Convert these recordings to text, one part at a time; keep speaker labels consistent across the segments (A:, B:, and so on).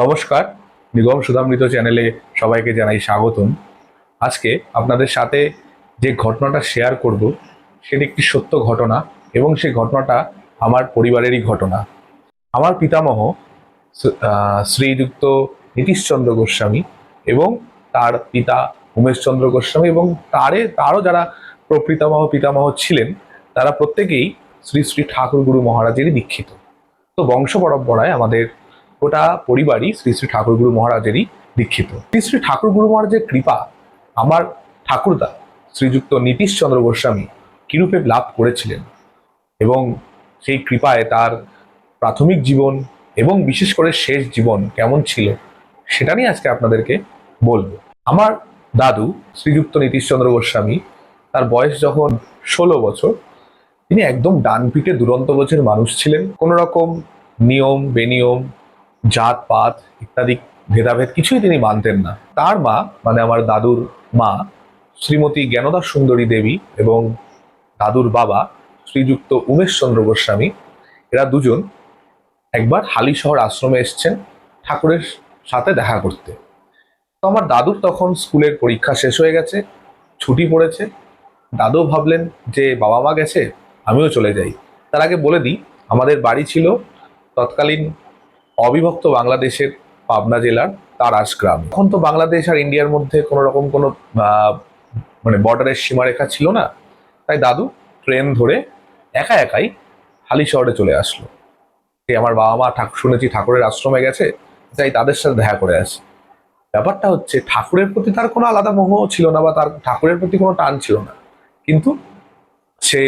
A: নমস্কার। নিগম সুধামৃত চ্যানেলে সবাইকে জানাই স্বাগতম। আজকে আপনাদের সাথে যে ঘটনাটা শেয়ার করব, সেটি একটি সত্য ঘটনা এবং সেই ঘটনাটা আমার পরিবারেরই ঘটনা। আমার পিতামহ শ্রীযুক্ত নীতিশচন্দ্র গোস্বামী এবং তার পিতা উমেশচন্দ্র গোস্বামী এবং তারে, তারও যারা প্রপিতামহ, পিতামহ ছিলেন, তারা প্রত্যেকেই শ্রী শ্রী ঠাকুর গুরু মহারাজেরই দীক্ষিত। তো বংশ পরম্পরায় আমাদের গোটা পরিবারই শ্রী শ্রী ঠাকুরগুরু মহারাজেরই দীক্ষিত। শ্রী শ্রী ঠাকুরগুরু মহারাজের কৃপা আমার ঠাকুরদা শ্রীযুক্ত নীতিশ চন্দ্র গোস্বামী কিরূপে লাভ করেছিলেন এবং সেই কৃপায় তার প্রাথমিক জীবন এবং বিশেষ করে শেষ জীবন কেমন ছিল সেটা নিয়ে আজকে আপনাদেরকে বলব। আমার দাদু শ্রীযুক্ত নীতিশচন্দ্র গোস্বামী, তার বয়স যখন ষোলো বছর, তিনি একদম ডান পিঠে দুরন্ত গোছের মানুষ ছিলেন। কোনো রকম নিয়ম বেনিয়ম জাত পাত ইত্যাদি ভেদাভেদ কিছুই তিনি মানতেন না। তার মা মানে আমার দাদুর মা, শ্রীমতী জ্ঞানদা সুন্দরী দেবী এবং দাদুর বাবা, শ্রীযুক্ত উমেশচন্দ্র গোস্বামী, এরা দুজন একবার হালিশহর আশ্রমে এসছেন ঠাকুরের সাথে দেখা করতে। তো আমার দাদুর তখন স্কুলের পরীক্ষা শেষ হয়ে গেছে, ছুটি পড়েছে। দাদু ভাবলেন যে বাবা মা গেছে, আমিও চলে যাই। তার আগে বলে দিই, আমাদের বাড়ি ছিল তৎকালীন অবিভক্ত বাংলাদেশের পাবনা জেলার তারাস গ্রাম। এখন তো বাংলাদেশ আর ইন্ডিয়ার মধ্যে কোনো রকম কোনো মানে বর্ডারের সীমারেখা ছিল না। তাই দাদু ট্রেন ধরে একা একাই হালি শহরে চলে আসলো। যে আমার বাবা মা ঠাকুর শুনেছি ঠাকুরের আশ্রমে গেছে, তাই তাদের সাথে দেখা করে আসি। ব্যাপারটা হচ্ছে ঠাকুরের প্রতি তার কোনো আলাদা মোহ ছিল না বা তার ঠাকুরের প্রতি কোনো টান ছিল না। কিন্তু সে,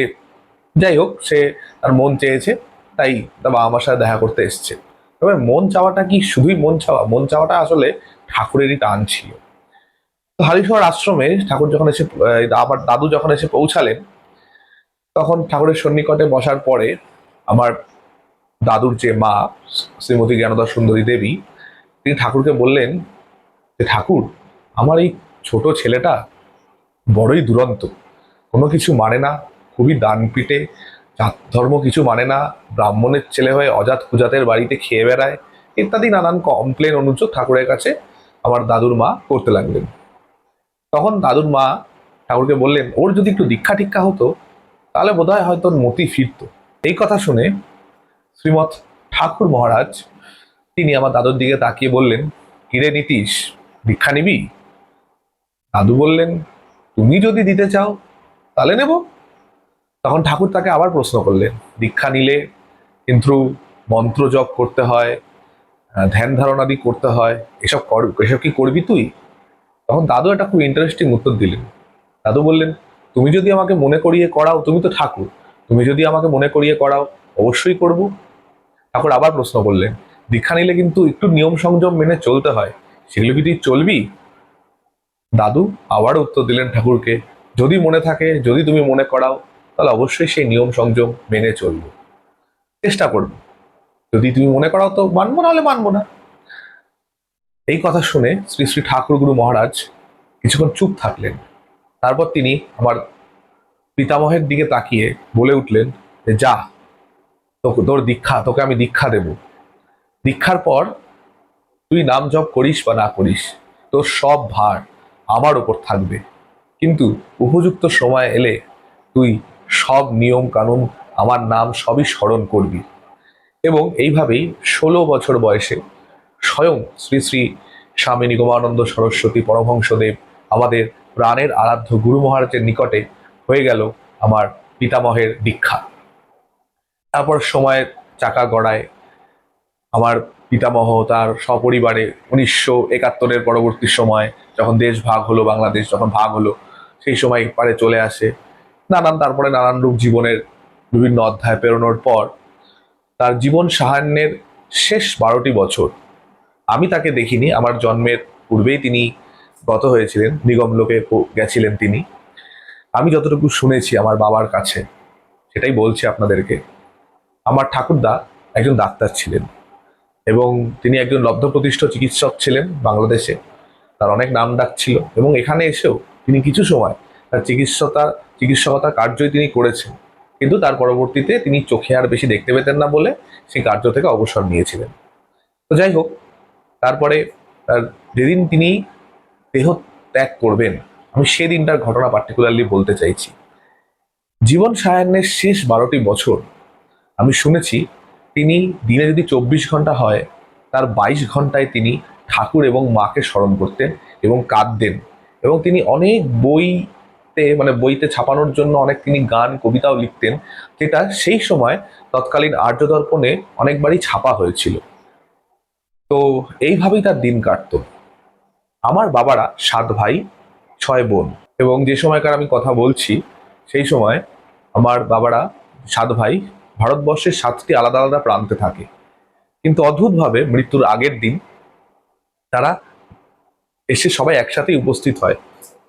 A: যাই হোক, সে তার মন চেয়েছে, তাই তার বাবা মার সাথে দেখা করতে এসছে। তবে মন চাওয়াটা কি শুধুই মন চাওয়া? মন চাওয়াটা আসলে ঠাকুরেরই টান ছিল। হালিশহর আশ্রমে ঠাকুর যখন এসে আমার দাদু যখন এসে পৌঁছালেন, তখন ঠাকুরের সন্নিকটে বসার পরে আমার দাদুর যে মা, শ্রীমতী জ্ঞানদা সুন্দরী দেবী, তিনি ঠাকুরকে বললেন যে, ঠাকুর, আমার এই ছোট ছেলেটা বড়ই দুরন্ত। কোনো কিছু মানে না, খুবই দান পিটে জাত ধর্ম কিছু মানে না। ব্রাহ্মণের ছেলে হয়ে অজাত কুজাতের বাড়িতে খেয়ে বেড়ায়, ইত্যাদি নানান কমপ্লেন অনুযোগ ঠাকুরের কাছে আমার দাদুর মা করতে লাগলেন। তখন দাদুর মা ঠাকুরকে বললেন, ওর যদি একটু দীক্ষা টিক্ষা হতো, তাহলে বোধহয় হয়তো মতি ফিরত। এই কথা শুনে শ্রীমৎ ঠাকুর মহারাজ তিনি আমার দাদুর দিকে তাকিয়ে বললেন, কিরে নীতিশ, দীক্ষা নিবি? দাদু বললেন, তুমি যদি দিতে চাও, তাহলে নেব। তখন ঠাকুর তাকে আবার প্রশ্ন করলেন। দীক্ষা নিলে, কিন্তু মন্ত্র জপ করতে হয় ধ্যান ধারণাদি করতে হয়, এসব কর, এসব কি করবি তুই? তখন দাদু একটা খুব ইন্টারেস্টিং উত্তর দিলেন। দাদু বললেন, তুমি যদি আমাকে মনে করিয়ে করাও, তুমি তো ঠাকুর, তুমি যদি আমাকে মনে করিয়ে করাও, অবশ্যই করব। ঠাকুর আবার প্রশ্ন করলেন, দীক্ষা নিলে কিন্তু একটু নিয়ম সংযম মেনে চলতে হয়, সেগুলো কি তুই চলবি? দাদু আবার উত্তর দিলেন ঠাকুরকে, যদি মনে থাকে, যদি তুমি মনে করাও তাহলে অবশ্যই সেই নিয়ম সংযম মেনে চলবো। চেষ্টা করব। যদি তুমি মনে করাও তো মানবো না হলে মানবো না। এই কথা শুনে শ্রী শ্রী ঠাকুর গুরু মহারাজ কিছুক্ষণ চুপ থাকলেন। তারপর তিনি আমার পিতামহের দিকে তাকিয়ে বলে উঠলেন যে, যা, তোকে, তোর দীক্ষা, তোকে আমি দীক্ষা দেব। দীক্ষার পর তুই নাম জপ করিস বা না করিস, তোর সব ভার আমার ওপর থাকবে। কিন্তু উপযুক্ত সময় এলে তুই সব নিয়ম কানুন আমার নাম সবই স্মরণ করবি। এবং এইভাবেই ষোলো বছর বয়সে স্বয়ং শ্রী শ্রী স্বামী নিগমানন্দ সরস্বতী পরমহংসদেব আমাদের প্রাণের আরাধ্য গুরু মহারাজের নিকটে হয়ে গেল আমার পিতামহের দীক্ষা। তারপর সময়ের চাকা গড়ায় আমার পিতামহ তার সপরিবারে উনিশশো একাত্তরের পরবর্তী সময় যখন দেশ ভাগ হলো, বাংলাদেশ যখন ভাগ হলো, সেই সময় পারে চলে আসে। নানান, তারপরে নানান রূপ জীবনের বিভিন্ন অধ্যায় পেরোনোর পর তার জীবন সাহান্যের শেষ বারোটি বছর আমি তাকে দেখিনি। আমার জন্মের পূর্বেই তিনি গত হয়েছিলেন, নিগম লোকে গেছিলেন তিনি। আমি যতটুকু শুনেছি আমার বাবার কাছে, সেটাই বলছি আপনাদেরকে, আমার ঠাকুরদা একজন ডাক্তার ছিলেন এবং তিনি একজন লব্ধপ্রতিষ্ঠ চিকিৎসক ছিলেন বাংলাদেশে। তার অনেক নাম ডাক ছিল এবং এখানে এসেও তিনি কিছু সময় তার চিকিৎসতা চিকিৎসকতা কার্যই তিনি করেছেন। কিন্তু তার পরবর্তীতে তিনি চোখে আর বেশি দেখতে পেতেন না বলে সেই কার্য থেকে অবসর নিয়েছিলেন। তো যাই হোক তারপরে আহ, যেদিন তিনি দেহ ত্যাগ করবেন আমি সেদিনটার ঘটনা পার্টিকুলারলি বলতে চাইছি। জীবন সায়ান্নের শেষ বারোটি বছর আমি শুনেছি তিনি দিনে যদি চব্বিশ ঘণ্টা হয় তার বাইশ ঘন্টায় তিনি ঠাকুর এবং মাকে স্মরণ করতেন এবং কাঁদতেন এবং তিনি অনেক বইতে মানে বইতে ছাপানোর জন্য অনেক তিনি গান, কবিতাও লিখতেন। যেটা সেই সময় তৎকালীন আর্য দর্পণে অনেকবারই ছাপা হয়েছিল। তো এইভাবেই তার দিন কাটতো। আমার বাবারা সাত ভাই, ছয় বোন এবং যে সময়কার আমি কথা বলছি, সেই সময় আমার বাবারা সাত ভাই ভারতবর্ষের সাতটি আলাদা আলাদা প্রান্তে থাকে। কিন্তু অদ্ভুতভাবে মৃত্যুর আগের দিন তারা এসে সবাই একসাথেই উপস্থিত হয়।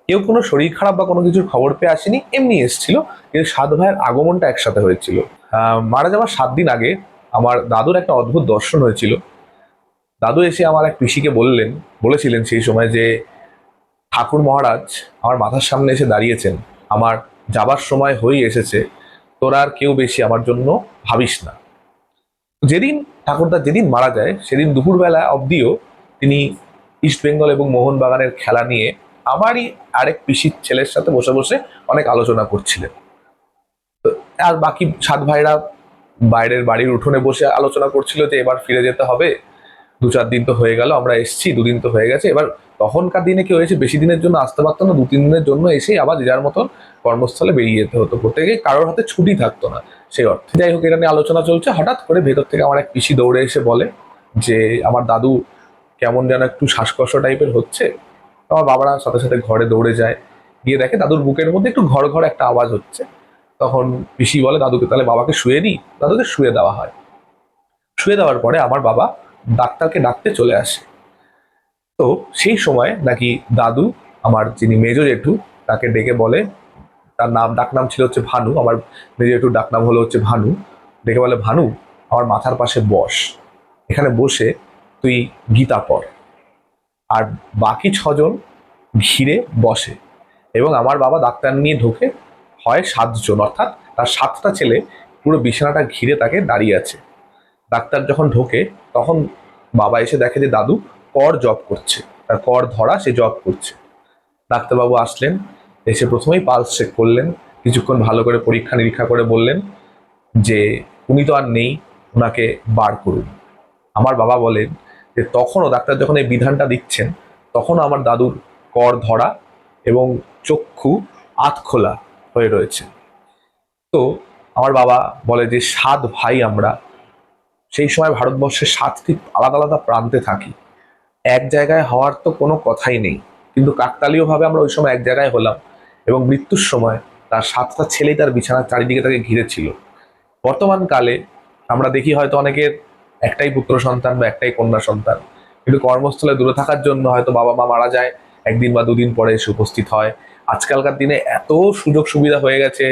A: কেউ কোনো শরীর খারাপ বা কোনো কিছুর খবর পেয়ে আসেনি, এমনি এসেছিল। কিন্তু সাত ভাইয়ের আগমনটা একসাথে হয়েছিল। মারা যাওয়ার সাত দিন আগে আমার দাদুর একটা অদ্ভুত দর্শন হয়েছিল। দাদু এসে আমার এক পিসিকে বললেন, বলেছিলেন সেই সময় যে, ঠাকুর মহারাজ, আমার মাথার সামনে এসে দাঁড়িয়েছেন। আমার যাবার সময় হয়েই এসেছে। তোরা আর কেউ বেশি আমার জন্য ভাবিস না। যেদিন, ঠাকুরদা যেদিন মারা যায়, সেদিন দুপুরবেলা অবধিও তিনি ইস্ট বেঙ্গল এবং মোহনবাগানের খেলা নিয়ে আমারই আরেক পিসির ছেলের সাথে বসে বসে অনেক আলোচনা করছিলেন। আর বাকি সাত ভাইরা বাইরের বাড়ির উঠোনে বসে আলোচনা করছিল যে এবার ফিরে যেতে হবে। দু চার দিন তো হয়ে গেল, আমরা এসছি, দুদিন তো হয়ে গেছে। এবার তখনকার দিনে কি হয়েছে, বেশি দিনের জন্য আসতে পারতো না দু তিন দিনের জন্য এসেই আবার যে যার মতন কর্মস্থলে বেরিয়ে যেতে হতো। প্রত্যেকে কারোর হাতে ছুটি থাকতো না। সেই অর্থে যাই হোক, এটা নিয়ে আলোচনা চলছে। হঠাৎ করে ভেতর থেকে আমার এক পিসি দৌড়ে এসে বলে যে, আমার দাদু কেমন যেন একটু শ্বাসকষ্ট টাইপের হচ্ছে। আমার বাবারা সাথে সাথে ঘরে দৌড়ে যায়। গিয়ে দেখে দাদুর বুকের মধ্যে একটু ঘর ঘর একটা আওয়াজ হচ্ছে। তখন পিসি বলে, দাদুকে তাহলে বাবাকে শুয়ে দিই দাদুকে শুয়ে দেওয়া হয়। শুয়ে দেওয়ার পরে আমার বাবা ডাক্তারকে ডাকতে চলে আসে। তো সেই সময় নাকি দাদু, আমার যিনি মেজো জেঠু, তাকে ডেকে বলে, তার নাম ডাকনাম ছিল হচ্ছে ভানু, আমার মেজো জেঠুর ডাকনাম হলো হচ্ছে ভানু। ডেকে বলে, ভানু, আমার মাথার পাশে বস। এখানে বসে তুই গীতা পড়। আর বাকি ছজন ঘিরে বসে এবং আমার বাবা ডাক্তার নিয়ে ঢোকে হয় সাতজন, অর্থাৎ তার সাতটা ছেলে পুরো বিছানাটা ঘিরে তাকে দাঁড়িয়ে আছে। ডাক্তার যখন ঢোকে তখন বাবা এসে দেখে যে দাদু কর জব করছে, তার কর ধরা সে জব করছে। ডাক্তারবাবু আসলেন, এসে প্রথমেই পালস চেক করলেন, কিছুক্ষণ ভালো করে পরীক্ষা নিরীক্ষা করে বললেন যে, উনি তো আর নেই ওনাকে বার করুন। আমার বাবা বলেন যে তখনও ডাক্তার যখন এই বিধানটা দিচ্ছেন, তখনও আমার দাদুর কর ধরা এবং চক্ষু আতখোলা হয়ে রয়েছে। তো আমার বাবা বলে যে, সাত ভাই আমরা। সেই সময় ভারতবর্ষের সাতটি আলাদা আলাদা প্রান্তে থাকি। এক জায়গায় হওয়ার তো কোনো কথাই নেই। কিন্তু কাকতালীয়ভাবে আমরা ওই সময় এক জায়গায় হলাম এবং মৃত্যুর সময় তার সাতটা ছেলেই তার বিছানার চারিদিকে তাকে ঘিরেছিল। বর্তমান কালে আমরা দেখি হয়তো অনেকের একটাই পুত্র সন্তান বা একটাই কন্যা সন্তান। কিন্তু কর্মস্থলে দূরে থাকার জন্য হয়তো বাবা মা মারা যায়, একদিন বা দুদিন পরে এসে উপস্থিত হয়। আজকালকার দিনে এত সুযোগ সুবিধা হয়ে গেছে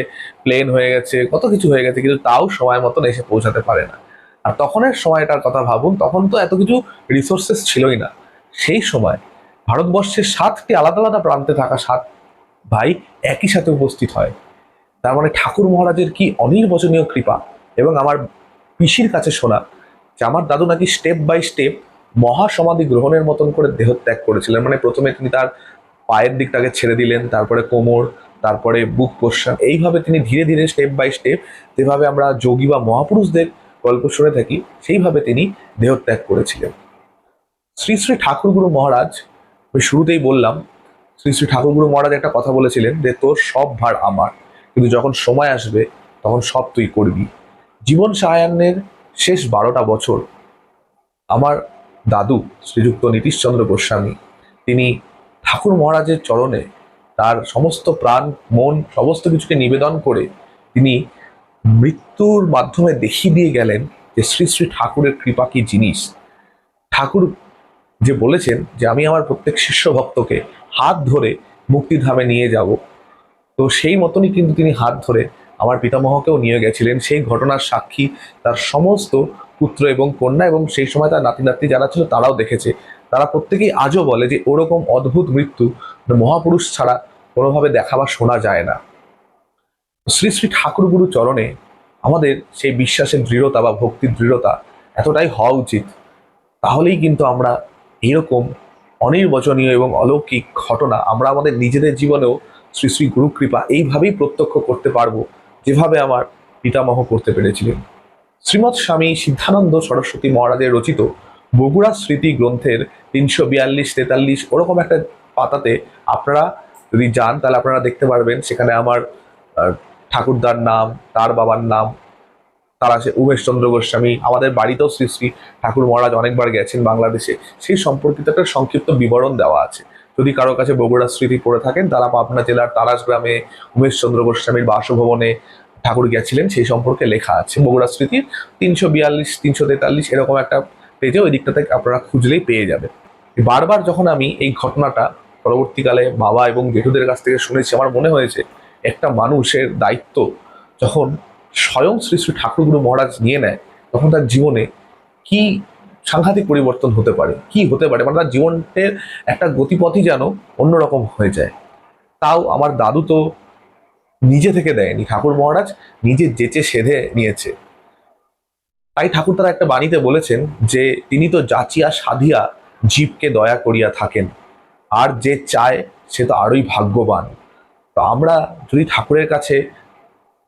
A: প্লেন হয়ে গেছে, কত কিছু হয়ে গেছে, কিন্তু তাও সময় মতন এসে পৌঁছাতে পারে না। আর তখনের সময়টার কথা ভাবুন, তখন তো এত কিছু রিসোর্সেস ছিলই না। সেই সময় ভারতবর্ষের সাতটি আলাদা আলাদা প্রান্তে থাকা সাত ভাই একই সাথে উপস্থিত হয়। তার মানে ঠাকুর মহারাজের কি অনির্বচনীয় কৃপা এবং আমার পিসির কাছে শোনা যে আমার দাদু নাকি স্টেপ বাই স্টেপ মহাসমাধি গ্রহণের মতন করে দেহত্যাগ করেছিলেন। মানে প্রথমে তিনি তার পায়ের দিকটাকে ছেড়ে দিলেন, তারপরে কোমর, তারপরে বুক পোষা এইভাবে তিনি ধীরে ধীরে স্টেপ বাই স্টেপ যেভাবে আমরা যোগী বা মহাপুরুষদের গল্প শুনে থাকি, সেইভাবে তিনি দেহত্যাগ করেছিলেন। শ্রী শ্রী ঠাকুরগুরু মহারাজ, আমি শুরুতেই বললাম, শ্রী শ্রী ঠাকুরগুরু মহারাজ একটা কথা বলেছিলেন যে, তোর সব ভার আমার। কিন্তু যখন সময় আসবে, তখন সব তুই করবি। জীবন সায়ান্নের শেষ বারোটা বছর আমার দাদু শ্রীযুক্ত নীতিশচন্দ্র গোস্বামী, তিনি ঠাকুর মহারাজের চরণে তার সমস্ত প্রাণ, মন, সমস্ত কিছুকে নিবেদন করে তিনি মৃত্যুর মাধ্যমে দেখিয়ে দিয়ে গেলেন যে শ্রী শ্রী ঠাকুরের কৃপা কি জিনিস। ঠাকুর যে বলেছেন যে আমি আমার প্রত্যেক শিষ্য ভক্তকে হাত ধরে মুক্তিধামে নিয়ে যাব। তো সেই মতনই কিন্তু তিনি হাত ধরে আমার পিতামহকেও নিয়ে গেছিলেন। সেই ঘটনার সাক্ষী তার সমস্ত পুত্র এবং কন্যা এবং সেই সময় তার নাতি নাতনি যারা ছিল তারাও দেখেছে। তারা প্রত্যেকেই আজও বলে যে, ওরকম অদ্ভুত মৃত্যু মহাপুরুষ ছাড়া কোনোভাবে দেখা বা শোনা যায় না। শ্রী শ্রী ঠাকুরগুরু চরণে আমাদের সেই বিশ্বাসের দৃঢ়তা বা ভক্তির দৃঢ়তা এতটাই হওয়া উচিত। তাহলেই কিন্তু আমরা এরকম অনির্বচনীয় এবং অলৌকিক ঘটনা আমরা আমাদের নিজেদের জীবনেও শ্রী শ্রী গুরু কৃপা এইভাবেই প্রত্যক্ষ করতে পারব। যেভাবে আমার পিতামহ করতে পেরেছিলেন। শ্রীমৎ স্বামী সিদ্ধানন্দ সরস্বতী মহারাজের রচিত বগুড়া স্মৃতি গ্রন্থের তিনশো বিয়াল্লিশ, তেতাল্লিশ ওরকম একটা পাতাতে আপনারা যদি যান, তাহলে আপনারা দেখতে পারবেন সেখানে আমার ঠাকুরদার নাম, তার বাবার নাম, তার আছে উমেশচন্দ্র গোস্বামী, আমাদের বাড়িতেও শ্রী শ্রী ঠাকুর মহারাজ অনেকবার গেছেন বাংলাদেশে। সেই সম্পর্কিত একটা সংক্ষিপ্ত বিবরণ দেওয়া আছে। যদি কারও কাছে বগুড়া স্মৃতি পড়ে থাকেন, তারা পাবনা জেলার তারাস গ্রামে উমেশচন্দ্র গোস্বামীর বাসভবনে ঠাকুর গেছিলেন সেই সম্পর্কে লেখা আছে। বগুড়া স্মৃতির তিনশো বিয়াল্লিশ, তিনশো তেতাল্লিশ এরকম একটা পেজে ওই দিকটাতে আপনারা খুঁজলেই পেয়ে যাবেন। বারবার যখন আমি এই ঘটনাটা পরবর্তীকালে বাবা এবং জেঠুদের কাছ থেকে শুনেছি, আমার মনে হয়েছে একটা মানুষের দায়িত্ব যখন স্বয়ং শ্রী শ্রী ঠাকুরগুরু মহারাজ নিয়ে নেয়, তখন তার জীবনে কি সাংঘাতিক পরিবর্তন হতে পারে। কি হতে পারে? মানে তার জীবনের একটা গতিপথই যেন অন্যরকম হয়ে যায়। তাও আমার দাদু তো নিজে থেকে দেয়নি। ঠাকুর মহারাজ নিজে যেচে সেধে নিয়েছে। তাই ঠাকুর তারা একটা বাণীতে বলেছেন যে, তিনি তো যাচিয়া সাধিয়া জীবকে দয়া করিয়া থাকেন। আর যে চায়, সে তো আরোই ভাগ্যবান। তো আমরা যদি ঠাকুরের কাছে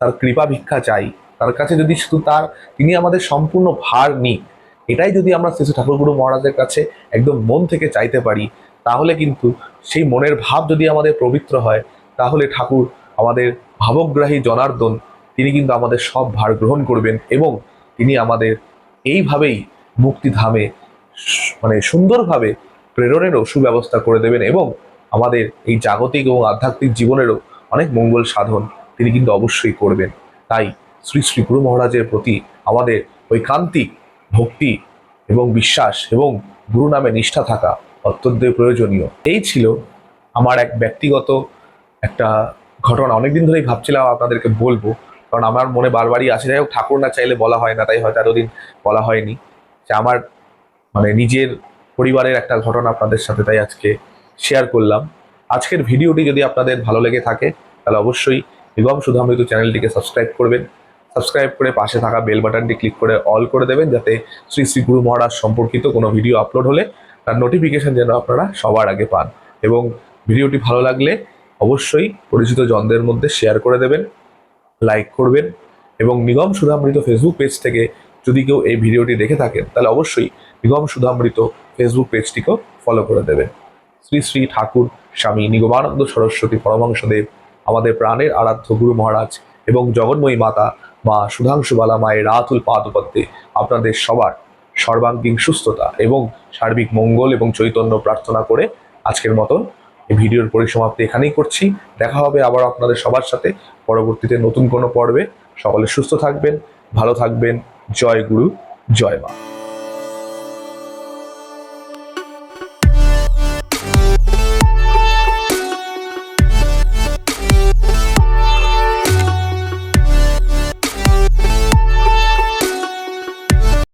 A: তার কৃপা ভিক্ষা চাই, তার কাছে যদি শুধু তার, তিনি আমাদের সম্পূর্ণ ভার নিক এটাই যদি আমরা শ্রী ঠাকুরগুরু মহারাজের কাছে একদম মন থেকে চাইতে পারি, তাহলে কিন্তু সেই মনের ভাব যদি আমাদের পবিত্র হয়, তাহলে ঠাকুর আমাদের ভাবগ্রাহী জনার্দন, তিনি কিন্তু আমাদের সব ভার গ্রহণ করবেন এবং তিনি আমাদের এইভাবেই মুক্তিধামে মানে সুন্দরভাবে প্রেরণেরও সুব্যবস্থা করে দেবেন এবং আমাদের এই জাগতিক এবং আধ্যাত্মিক জীবনেরও অনেক মঙ্গল সাধন তিনি কিন্তু অবশ্যই করবেন। তাই শ্রী শ্রী গুরু মহারাজের প্রতি আমাদের ঐকান্তিক ভক্তি এবং বিশ্বাস এবং গুরু নামে নিষ্ঠা থাকা অত্যন্ত প্রয়োজনীয়। এই ছিল আমার এক ব্যক্তিগত একটা ঘটনা। অনেকদিন ধরেই ভাবছিলাম আপনাদেরকে বলব, কারণ আমার মনে বারবারই আছে যাই হোক, ঠাকুর না চাইলে বলা হয় না, তাই হয়তো এতদিন বলা হয়নি। যে আমার মানে নিজের পরিবারের একটা ঘটনা আপনাদের সাথে তাই আজকে শেয়ার করলাম। আজকের ভিডিওটি যদি আপনাদের ভালো লেগে থাকে, তাহলে অবশ্যই নিগম সুধামৃত চ্যানেলটিকে সাবস্ক্রাইব করবেন। সাবস্ক্রাইব করে পাশে থাকা বেল বাটনটি ক্লিক করে অল করে দেবেন যাতে শ্রী শ্রী গুরু মহারাজ সম্পর্কিত কোনো ভিডিও আপলোড হলে তার নোটিফিকেশন যেন আপনারা সবার আগে পান। এবং ভিডিওটি ভালো লাগলে অবশ্যই পরিচিত জনদের মধ্যে শেয়ার করে দেবেন লাইক করবেন এবং নিগম সুধামৃত ফেসবুক পেজ থেকে যদি কেউ এই ভিডিওটি দেখে থাকেন, তাহলে অবশ্যই নিগম সুধামৃত ফেসবুক পেজটিকেও ফলো করে দেবেন। শ্রী শ্রী ঠাকুর স্বামী নিগমানন্দ সরস্বতী পরমাংশদেব আমাদের প্রাণের আরাধ্য গুরু মহারাজ এবং জগন্ময়ী মাতা মা সুধাংশুবালা মায়ের রাতুল পাদপদ্মে আপনাদের সবার সর্বাঙ্গীন সুস্থতা এবং সার্বিক মঙ্গল এবং চৈতন্য প্রার্থনা করে আজকের মতন এই ভিডিওর পরিসমাপ্তি এখানেই করছি। দেখা হবে আবার আপনাদের সবার সাথে পরবর্তীতে নতুন কোনো পর্বে। সকলে সুস্থ থাকবেন, ভালো থাকবেন। জয় গুরু, জয় মা।